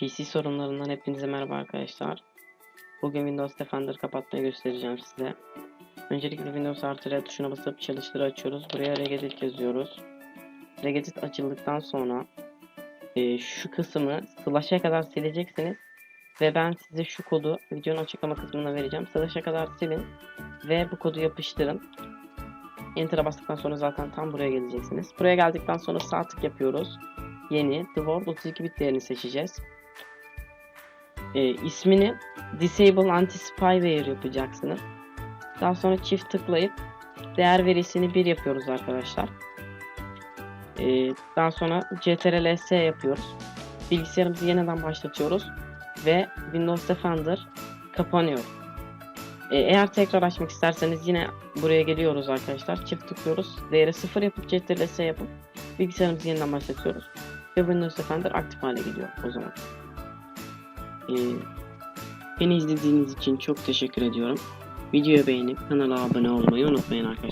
PC sorunlarından hepinize merhaba arkadaşlar. Bugün Windows Defender kapatmayı göstereceğim size. Öncelikle Windows artı R tuşuna basıp çalıştırı açıyoruz. Buraya regedit yazıyoruz. Regedit açıldıktan sonra e, şu kısmı slash'a kadar sileceksiniz. Ve ben size şu kodu videonun açıklama kısmına vereceğim. Slash'a kadar silin ve bu kodu yapıştırın. Enter'a bastıktan sonra zaten tam buraya geleceksiniz. Buraya geldikten sonra sağ tık yapıyoruz. Yeni The World 32 bit değerini seçeceğiz. Ee, ismini Disable Anti-Spyware yapacaksınız. Daha sonra çift tıklayıp değer verisini 1 yapıyoruz arkadaşlar. Ee, daha sonra CTRL-S yapıyoruz. Bilgisayarımızı yeniden başlatıyoruz ve Windows Defender kapanıyor. Ee, eğer tekrar açmak isterseniz yine buraya geliyoruz arkadaşlar. Çift tıklıyoruz. Değeri 0 yapıp CTRL-S yapıp bilgisayarımızı yeniden başlatıyoruz. Ve Windows Defender aktif hale geliyor o zaman. Ee, beni izlediğiniz için çok teşekkür ediyorum. Videoyu beğenip kanala abone olmayı unutmayın arkadaşlar.